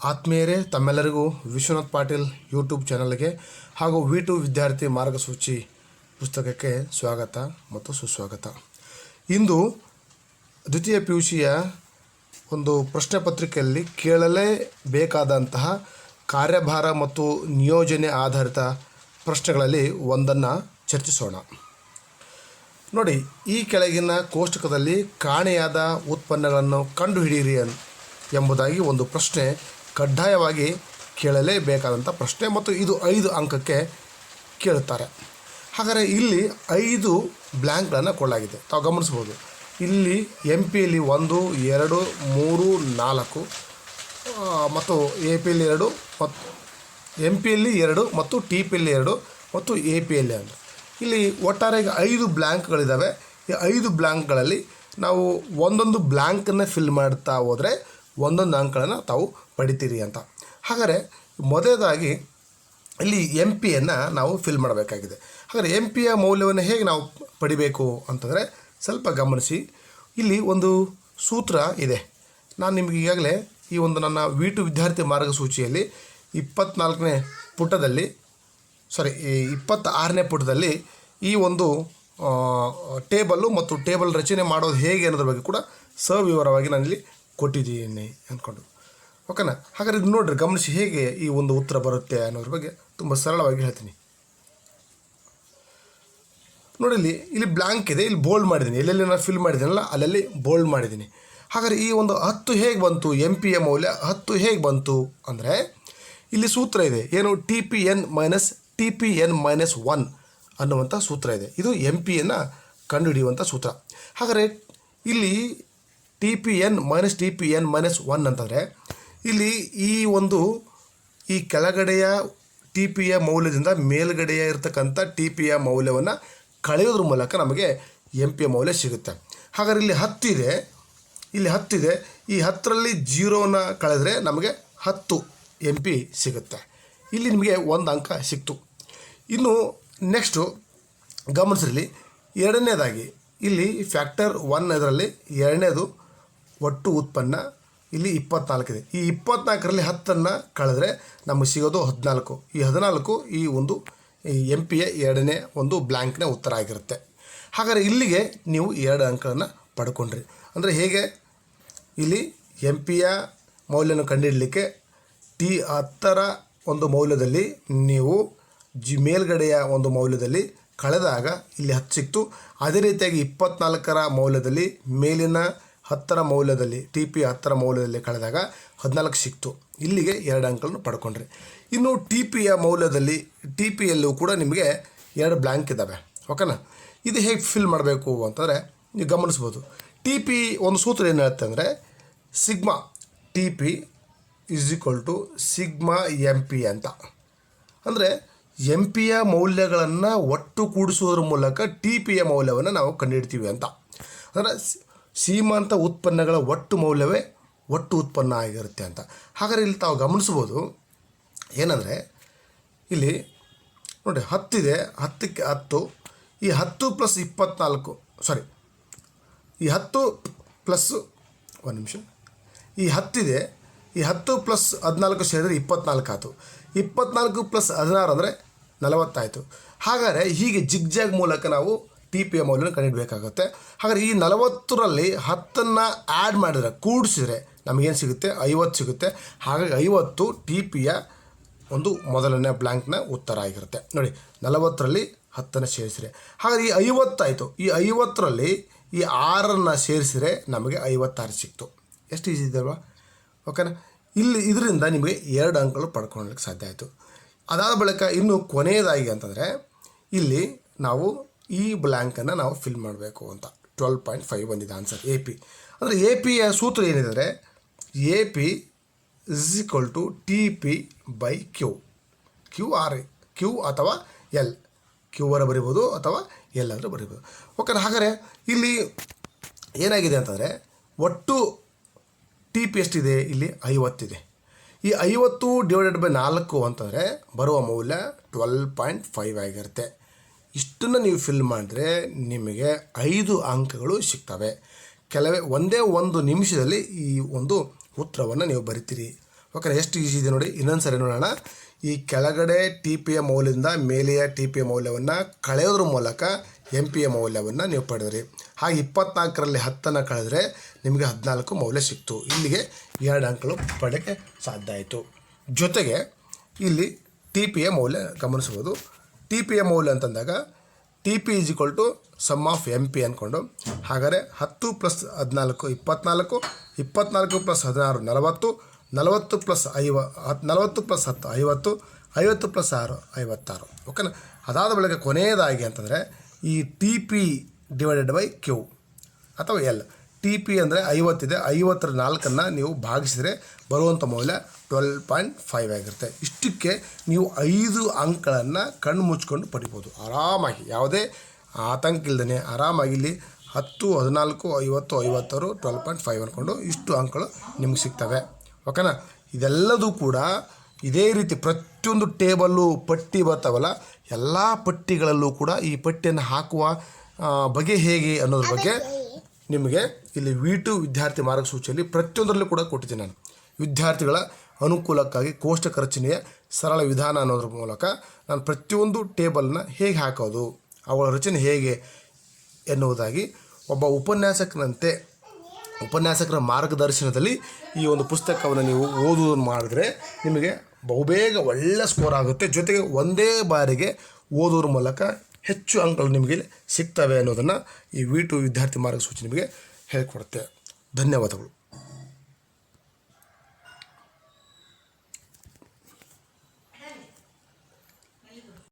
ಆತ್ಮೀಯರೇ, ತಮ್ಮೆಲ್ಲರಿಗೂ ವಿಶ್ವನಾಥ್ ಪಾಟೀಲ್ ಯೂಟ್ಯೂಬ್ ಚಾನಲ್ಗೆ ಹಾಗೂ ವಿ ಟು ವಿದ್ಯಾರ್ಥಿ ಮಾರ್ಗಸೂಚಿ ಪುಸ್ತಕಕ್ಕೆ ಸ್ವಾಗತ ಮತ್ತು ಸುಸ್ವಾಗತ. ಇಂದು ದ್ವಿತೀಯ ಪಿ ಯು ಸಿಯ ಒಂದು ಪ್ರಶ್ನೆ ಪತ್ರಿಕೆಯಲ್ಲಿ ಕೇಳಲೇಬೇಕಾದಂತಹ ಕಾರ್ಯಭಾರ ಮತ್ತು ನಿಯೋಜನೆ ಆಧಾರಿತ ಪ್ರಶ್ನೆಗಳಲ್ಲಿ ಒಂದನ್ನು ಚರ್ಚಿಸೋಣ. ನೋಡಿ, ಈ ಕೆಳಗಿನ ಕೋಷ್ಟಕದಲ್ಲಿ ಕಾಣೆಯಾದ ಉತ್ಪನ್ನಗಳನ್ನು ಕಂಡುಹಿಡಿಯಿರಿ ಎಂಬುದಾಗಿ ಒಂದು ಪ್ರಶ್ನೆ ಕಡ್ಡಾಯವಾಗಿ ಕೇಳಲೇಬೇಕಾದಂಥ ಪ್ರಶ್ನೆ ಮತ್ತು ಇದು ಐದು ಅಂಕಕ್ಕೆ ಕೇಳುತ್ತಾರೆ. ಹಾಗಾದರೆ ಇಲ್ಲಿ ಐದು ಬ್ಲ್ಯಾಂಕ್ಗಳನ್ನು ಕೊಡಲಾಗಿದೆ. ತಾವು ಗಮನಿಸ್ಬೋದು ಇಲ್ಲಿ ಎಂ ಪಿಯಲ್ಲಿ ಒಂದು, ಎರಡು, ಮೂರು, ನಾಲ್ಕು ಮತ್ತು ಎ ಪಿಯಲ್ಲಿ ಎರಡು ಮತ್ತು ಎಂ ಪಿಯಲ್ಲಿ ಎರಡು, ಮತ್ತು ಟಿ ಪಿಯಲ್ಲಿ ಎರಡು, ಮತ್ತು ಎ ಪಿಯಲ್ಲಿ ಎರಡು. ಇಲ್ಲಿ ಒಟ್ಟಾರೆ ಈಗ ಐದು ಬ್ಲ್ಯಾಂಕ್ಗಳಿದ್ದಾವೆ ಈ ಐದು ಬ್ಲ್ಯಾಂಕ್ಗಳಲ್ಲಿ ನಾವು ಒಂದೊಂದು ಬ್ಲ್ಯಾಂಕನ್ನು ಫಿಲ್ ಮಾಡ್ತಾ ಹೋದರೆ ಒಂದೊಂದು ಅಂಕಗಳನ್ನು ತಾವು ಪಡಿತೀರಿ ಅಂತ. ಹಾಗಾದರೆ ಮೊದಲದಾಗಿ ಇಲ್ಲಿ ಎಂ ಪಿಯನ್ನು ನಾವು ಫಿಲ್ ಮಾಡಬೇಕಾಗಿದೆ. ಹಾಗಾದರೆ ಎಂ ಪಿಯ ಮೌಲ್ಯವನ್ನು ಹೇಗೆ ನಾವು ಪಡಿಬೇಕು ಅಂತಂದರೆ ಸ್ವಲ್ಪ ಗಮನಿಸಿ. ಇಲ್ಲಿ ಒಂದು ಸೂತ್ರ ಇದೆ. ನಾನು ನಿಮಗೆ ಈಗಾಗಲೇ ಈ ಒಂದು ನನ್ನ ವಿ ಟು ವಿದ್ಯಾರ್ಥಿ ಮಾರ್ಗಸೂಚಿಯಲ್ಲಿ ಇಪ್ಪತ್ನಾಲ್ಕನೇ ಪುಟದಲ್ಲಿ ಸಾರಿ ಈ ಇಪ್ಪತ್ತ ಆರನೇ ಪುಟದಲ್ಲಿ ಈ ಒಂದು ಟೇಬಲ್ಲು ಮತ್ತು ಟೇಬಲ್ ರಚನೆ ಮಾಡೋದು ಹೇಗೆ ಅನ್ನೋದ್ರ ಬಗ್ಗೆ ಕೂಡ ಸವಿವರವಾಗಿ ನಾನಿಲ್ಲಿ ಕೊಟ್ಟಿದ್ದೀನಿ ಅಂದ್ಕೊಂಡು. ಓಕೆನಾ? ಹಾಗಾದ್ರೆ ಇದು ನೋಡ್ರಿ, ಗಮನಿಸಿ ಹೇಗೆ ಈ ಒಂದು ಉತ್ತರ ಬರುತ್ತೆ ಅನ್ನೋದ್ರ ಬಗ್ಗೆ ತುಂಬ ಸರಳವಾಗಿ ಹೇಳ್ತೀನಿ. ನೋಡಿ ಇಲ್ಲಿ ಇಲ್ಲಿ ಬ್ಲ್ಯಾಂಕ್ ಇದೆ, ಇಲ್ಲಿ ಬೋಲ್ಡ್ ಮಾಡಿದ್ದೀನಿ. ಎಲ್ಲೆಲ್ಲಿ ನಾನು ಫಿಲ್ ಮಾಡಿದ್ದೀನಲ್ಲ, ಅಲ್ಲಲ್ಲಿ ಬೋಲ್ಡ್ ಮಾಡಿದ್ದೀನಿ. ಹಾಗಾದ್ರೆ ಈ ಒಂದು ಹತ್ತು ಹೇಗೆ ಬಂತು ಎಂ ಎ ಮೌಲ್ಯ ಹತ್ತು ಹೇಗೆ ಬಂತು ಅಂದರೆ, ಇಲ್ಲಿ ಸೂತ್ರ ಇದೆ. ಏನು? T P N minus T P N minus one ಅನ್ನುವಂಥ ಸೂತ್ರ ಇದೆ. ಇದು ಎಂ ಪಿಯನ್ನು ಕಂಡುಹಿಡಿಯುವಂಥ ಸೂತ್ರ. ಹಾಗಾದರೆ ಇಲ್ಲಿ T P N minus T P N minus one ಅಂತಂದರೆ, ಇಲ್ಲಿ ಈ ಒಂದು ಈ ಕೆಳಗಡೆಯ ಟಿ ಪಿ ಯ ಮೌಲ್ಯದಿಂದ ಮೇಲ್ಗಡೆಯ ಇರತಕ್ಕಂಥ ಟಿ ಪಿ ಯ ಮೌಲ್ಯವನ್ನು ಕಳೆಯೋದ್ರ ಮೂಲಕ ನಮಗೆ ಎಂ ಪಿಯ ಮೌಲ್ಯ ಸಿಗುತ್ತೆ. ಹಾಗಾದ್ರೆ ಇಲ್ಲಿ ಹತ್ತಿದೆ ಇಲ್ಲಿ ಹತ್ತಿದೆ ಈ ಹತ್ತರಲ್ಲಿ ಜೀರೋನ ಕಳೆದ್ರೆ ನಮಗೆ ಹತ್ತು ಎಂ ಪಿ ಸಿಗುತ್ತೆ. ಇಲ್ಲಿ ನಿಮಗೆ ಒಂದು ಅಂಕ ಸಿಕ್ತು. ಇನ್ನು ನೆಕ್ಸ್ಟು ಗಮನಿಸಿರಲಿ ಎರಡನೇದಾಗಿ, ಇಲ್ಲಿ ಫ್ಯಾಕ್ಟರ್ ಒನ್ ಇದರಲ್ಲಿ ಎರಡನೇದು ಒಟ್ಟು ಉತ್ಪನ್ನ ಇಲ್ಲಿ ಇಪ್ಪತ್ನಾಲ್ಕಿದೆ ಈ ಇಪ್ಪತ್ನಾಲ್ಕರಲ್ಲಿ ಹತ್ತನ್ನು ಕಳೆದ್ರೆ ನಮಗೆ ಸಿಗೋದು ಹದಿನಾಲ್ಕು. ಈ ಹದಿನಾಲ್ಕು ಈ ಒಂದು ಎಂ ಪಿಯ ಎರಡನೇ ಒಂದು ಬ್ಲ್ಯಾಂಕ್ನ ಉತ್ತರ ಆಗಿರುತ್ತೆ. ಹಾಗಾದರೆ ಇಲ್ಲಿಗೆ ನೀವು ಎರಡು ಅಂಕಗಳನ್ನು ಪಡ್ಕೊಂಡ್ರಿ. ಅಂದರೆ ಹೇಗೆ? ಇಲ್ಲಿ ಎಂ ಪಿಯ ಮೌಲ್ಯನ ಕಂಡುಹಿಡಲಿಕ್ಕೆ ಟಿ ಹತ್ತರ ಒಂದು ಮೌಲ್ಯದಲ್ಲಿ ನೀವು ಜಿ ಮೇಲ್ಗಡೆಯ ಒಂದು ಮೌಲ್ಯದಲ್ಲಿ ಕಳೆದಾಗ ಇಲ್ಲಿ ಹತ್ತು ಸಿಕ್ತು. ಅದೇ ರೀತಿಯಾಗಿ ಇಪ್ಪತ್ನಾಲ್ಕರ ಮೌಲ್ಯದಲ್ಲಿ ಮೇಲಿನ ಹತ್ತರ ಮೌಲ್ಯದಲ್ಲಿ ಟಿ ಪಿ ಹತ್ತರ ಮೌಲ್ಯದಲ್ಲಿ ಕಳೆದಾಗ ಹದಿನಾಲ್ಕು ಸಿಕ್ತು. ಇಲ್ಲಿಗೆ ಎರಡು ಅಂಕಗಳನ್ನು ಪಡ್ಕೊಂಡ್ರಿ. ಇನ್ನು ಟಿ ಪಿಯ ಮೌಲ್ಯದಲ್ಲಿ ಟಿ ಪಿಯಲ್ಲೂ ಕೂಡ ನಿಮಗೆ ಎರಡು ಬ್ಲ್ಯಾಂಕ್ ಇದ್ದಾವೆ ಓಕೆನಾ ಇದು ಹೇಗೆ ಫಿಲ್ ಮಾಡಬೇಕು ಅಂತಂದರೆ, ನೀವು ಗಮನಿಸ್ಬೋದು. ಟಿ ಪಿ ಒಂದು ಸೂತ್ರ ಏನು ಹೇಳುತ್ತೆ ಅಂದರೆ sigma T P is equal to sigma M P ಅಂತ. ಅಂದರೆ ಎಂ ಪಿಯ ಮೌಲ್ಯಗಳನ್ನು ಒಟ್ಟು ಕೂಡಿಸುವುದರ ಮೂಲಕ ಟಿ ಪಿಯ ಮೌಲ್ಯವನ್ನು ನಾವು ಕಂಡುಹಿಡ್ತೀವಿ ಅಂತ. ಅಂದರೆ ಸೀಮಾಂತ ಉತ್ಪನ್ನಗಳ ಒಟ್ಟು ಮೌಲ್ಯವೇ ಒಟ್ಟು ಉತ್ಪನ್ನ ಆಗಿರುತ್ತೆ ಅಂತ. ಹಾಗಾದರೆ ಇಲ್ಲಿ ತಾವು ಗಮನಿಸ್ಬೋದು ಏನಂದರೆ ಇಲ್ಲಿ ನೋಡಿ ಹತ್ತಿದೆ, ಹತ್ತಕ್ಕೆ ಹತ್ತು, ಈ ಹತ್ತು ಪ್ಲಸ್ ಇಪ್ಪತ್ನಾಲ್ಕು ಸಾರಿ ಈ ಹತ್ತು ಪ್ಲಸ್ಸು ಒಂದು ನಿಮಿಷ, ಈ ಹತ್ತಿದೆ, ಈ ಹತ್ತು ಪ್ಲಸ್ ಹದಿನಾಲ್ಕು ಸೇರಿದರೆ ಇಪ್ಪತ್ನಾಲ್ಕು ಆಯಿತು. ಇಪ್ಪತ್ನಾಲ್ಕು ಪ್ಲಸ್ ಹದಿನಾರು ಅಂದರೆ ನಲವತ್ತಾಯಿತು. ಹಾಗಾದರೆ ಹೀಗೆ ಜಿಗ್ಜಾಗ್ ಮೂಲಕ ನಾವು ಟಿ ಪಿ ಎ ಮೌಲ್ಯನ ಕಂಡುಹಿಡಬೇಕಾಗುತ್ತೆ. ಹಾಗಾದರೆ ಈ ನಲವತ್ತರಲ್ಲಿ ಹತ್ತನ್ನು ಆ್ಯಡ್ ಮಾಡಿದರೆ, ಕೂಡಿಸಿದರೆ ನಮಗೇನು ಸಿಗುತ್ತೆ? ಐವತ್ತು ಸಿಗುತ್ತೆ. ಹಾಗಾಗಿ ಐವತ್ತು ಟಿ ಪಿಯ ಒಂದು ಮೊದಲನೇ ಬ್ಲ್ಯಾಂಕ್ನ ಉತ್ತರ ಆಗಿರುತ್ತೆ. ನೋಡಿ, ನಲವತ್ತರಲ್ಲಿ ಹತ್ತನ್ನು ಸೇರಿಸಿರೆ. ಹಾಗಾದರೆ ಈ ಐವತ್ತಾಯಿತು. ಈ ಐವತ್ತರಲ್ಲಿ ಈ ಆರನ್ನು ಸೇರಿಸಿದರೆ ನಮಗೆ ಐವತ್ತಾರು ಸಿಕ್ತು. ಎಷ್ಟು ಈಸಿ ಇದೆ ಓಕೆನಾ ಇಲ್ಲಿ ಇದರಿಂದ ನಿಮಗೆ ಎರಡು ಅಂಕಗಳು ಪಡ್ಕೊಳ್ಳೋಕ್ಕೆ ಸಾಧ್ಯ ಆಯಿತು. ಅದಾದ ಬಳಿಕ ಇನ್ನು ಕೊನೆಯದಾಗಿ ಅಂತಂದರೆ, ಇಲ್ಲಿ ನಾವು ಈ ಬ್ಲ್ಯಾಂಕನ್ನು ನಾವು ಫಿಲ್ ಮಾಡಬೇಕು ಅಂತ. ಟ್ವೆಲ್ ಪಾಯಿಂಟ್ ಫೈವ್ ಬಂದಿದೆ ಆನ್ಸರ್, ಎ ಪಿ. ಅಂದರೆ ಎ ಪಿಯ ಸೂತ್ರ ಏನಿದೆ? A P is equal to T P by Q Q R A Q ಅಥವಾ ಎಲ್ ಕ್ಯೂ ಆರ್ ಬರಿಬೋದು ಅಥವಾ ಎಲ್ ಅಂದರೆ ಬರಿಬೋದು. ಓಕೆ ಹಾಗಾದರೆ ಇಲ್ಲಿ ಏನಾಗಿದೆ ಅಂತಂದರೆ ಒಟ್ಟು ಟಿ ಪಿ ಎಷ್ಟಿದೆ? ಇಲ್ಲಿ ಐವತ್ತಿದೆ. ಈ ಐವತ್ತು ಡಿವೈಡೆಡ್ ಬೈ ನಾಲ್ಕು ಅಂತಂದರೆ ಬರುವ ಮೌಲ್ಯ ಟ್ವೆಲ್ ಪಾಯಿಂಟ್ ಫೈವ್ ಆಗಿರುತ್ತೆ. ಇಷ್ಟನ್ನು ನೀವು ಫಿಲ್ ಮಾಡಿದ್ರೆ ನಿಮಗೆ ಐದು ಅಂಕಗಳು ಸಿಗ್ತವೆ. ಕೆಲವೇ ಒಂದೇ ಒಂದು ನಿಮಿಷದಲ್ಲಿ ಈ ಒಂದು ಉತ್ತರವನ್ನು ನೀವು ಬರಿತೀರಿ. ಓಕೆ ಎಷ್ಟು ಈಸಿ ಇದೆ ನೋಡಿ. ಇನ್ನೊಂದು ಸರಿ ನೋಡೋಣ. ಈ ಕೆಳಗಡೆ ಟಿ ಪಿ ಎ ಮೌಲ್ಯದಿಂದ ಮೇಲೆಯ ಟಿ ಪಿ ಎ ಮೌಲ್ಯವನ್ನು ಕಳೆಯೋದ್ರ ಮೂಲಕ ಎಂ ಪಿ ಎ ಮೌಲ್ಯವನ್ನು ನೀವು ಪಡೆದ್ರಿ. ಹಾಗೆ ಇಪ್ಪತ್ನಾಲ್ಕರಲ್ಲಿ ಹತ್ತನ್ನು ಕಳೆದ್ರೆ ನಿಮಗೆ ಹದಿನಾಲ್ಕು ಮೌಲ್ಯ ಸಿಕ್ತು. ಇಲ್ಲಿಗೆ ಎರಡು ಅಂಕಗಳು ಪಡೆಯೋಕ್ಕೆ ಸಾಧ್ಯ ಆಯಿತು. ಜೊತೆಗೆ ಇಲ್ಲಿ ಟಿ ಪಿ ಎ ಮೌಲ್ಯ ಗಮನಿಸ್ಬೋದು ಟಿ ಪಿಯ ಮೌಲ್ಯ ಅಂತಂದಾಗ T P is equal to sum of M P ಅಂದ್ಕೊಂಡು ಹಾಗಾದರೆ ಹತ್ತು ಪ್ಲಸ್ ಹದಿನಾಲ್ಕು, ಇಪ್ಪತ್ನಾಲ್ಕು ಇಪ್ಪತ್ನಾಲ್ಕು ಪ್ಲಸ್ ಹದಿನಾರು, ನಲವತ್ತು ನಲವತ್ತು ಪ್ಲಸ್ ಐವ ಹತ್ತು ನಲವತ್ತು ಪ್ಲಸ್ ಹತ್ತು, ಐವತ್ತು ಐವತ್ತು ಪ್ಲಸ್ ಆರು, ಐವತ್ತಾರು. ಓಕೆನಾ? ಅದಾದ ಬಳಿಕ ಕೊನೆಯದಾಗಿ ಅಂತಂದರೆ ಈ T P divided by Q ಅಥವಾ ಎಲ್ ಟಿ ಪಿ ಅಂದರೆ ಐವತ್ತಿದೆ ಐವತ್ತರ ನಾಲ್ಕನ್ನು ನೀವು ಭಾಗಿಸಿದರೆ ಬರುವಂಥ ಮೌಲ್ಯ ಟ್ವೆಲ್ ಪಾಯಿಂಟ್ ಫೈವ್ ಆಗಿರುತ್ತೆ. ಇಷ್ಟಕ್ಕೆ ನೀವು ಐದು ಅಂಕಗಳನ್ನು ಕಣ್ಣು ಮುಚ್ಕೊಂಡು ಪಡಿಬೋದು. ಆರಾಮಾಗಿ, ಯಾವುದೇ ಆತಂಕ ಇಲ್ಲದೇ ಆರಾಮಾಗಿ ಇಲ್ಲಿ ಹತ್ತು, ಹದಿನಾಲ್ಕು, ಐವತ್ತು, ಐವತ್ತಾರು ಟ್ವೆಲ್ ಪಾಯಿಂಟ್ ಫೈವ್ ಅಂದ್ಕೊಂಡು ಇಷ್ಟು ಅಂಕಗಳು ನಿಮ್ಗೆ ಸಿಗ್ತವೆ. ಓಕೆನಾ? ಇದೆಲ್ಲದೂ ಕೂಡ ಇದೇ ರೀತಿ ಪ್ರತಿಯೊಂದು ಟೇಬಲ್ಲು ಪಟ್ಟಿ ಬರ್ತಾವಲ್ಲ, ಎಲ್ಲ ಪಟ್ಟಿಗಳಲ್ಲೂ ಕೂಡ ಈ ಪಟ್ಟಿಯನ್ನು ಹಾಕುವ ಬಗೆ ಹೇಗೆ ಅನ್ನೋದ್ರ ಬಗ್ಗೆ ನಿಮಗೆ ಇಲ್ಲಿ ವಿ ಟು ವಿದ್ಯಾರ್ಥಿ ಮಾರ್ಗಸೂಚಿಯಲ್ಲಿ ಪ್ರತಿಯೊಂದರಲ್ಲೂ ಕೂಡ ಕೊಟ್ಟಿದ್ದೀನಿ ನಾನು. ವಿದ್ಯಾರ್ಥಿಗಳ ಅನುಕೂಲಕ್ಕಾಗಿ ಕೋಷ್ಟಕ ರಚನೆಯ ಸರಳ ವಿಧಾನ ಅನ್ನೋದ್ರ ಮೂಲಕ ನಾನು ಪ್ರತಿಯೊಂದು ಟೇಬಲ್ನ ಹೇಗೆ ಹಾಕೋದು ಅವುಗಳ ರಚನೆ ಹೇಗೆ ಎನ್ನುವುದಾಗಿ ಒಬ್ಬ ಉಪನ್ಯಾಸಕನಂತೆ, ಉಪನ್ಯಾಸಕರ ಮಾರ್ಗದರ್ಶನದಲ್ಲಿ ಈ ಒಂದು ಪುಸ್ತಕವನ್ನು ನೀವು ಓದುವುದನ್ನು ಮಾಡಿದ್ರೆ ನಿಮಗೆ ಬಹುಬೇಗ ಒಳ್ಳೆ ಸ್ಕೋರ್ ಆಗುತ್ತೆ. ಜೊತೆಗೆ ಒಂದೇ ಬಾರಿಗೆ ಓದೋದ್ರ ಮೂಲಕ ಹೆಚ್ಚು ಅಂಕಗಳು ನಿಮಗೆ ಸಿಗ್ತವೆ ಅನ್ನೋದನ್ನು ಈ ವಿ ಟು ವಿದ್ಯಾರ್ಥಿ ಮಾರ್ಗಸೂಚಿ ನಿಮಗೆ ಹೇಳಿಕೊಡುತ್ತೆ. ಧನ್ಯವಾದಗಳು.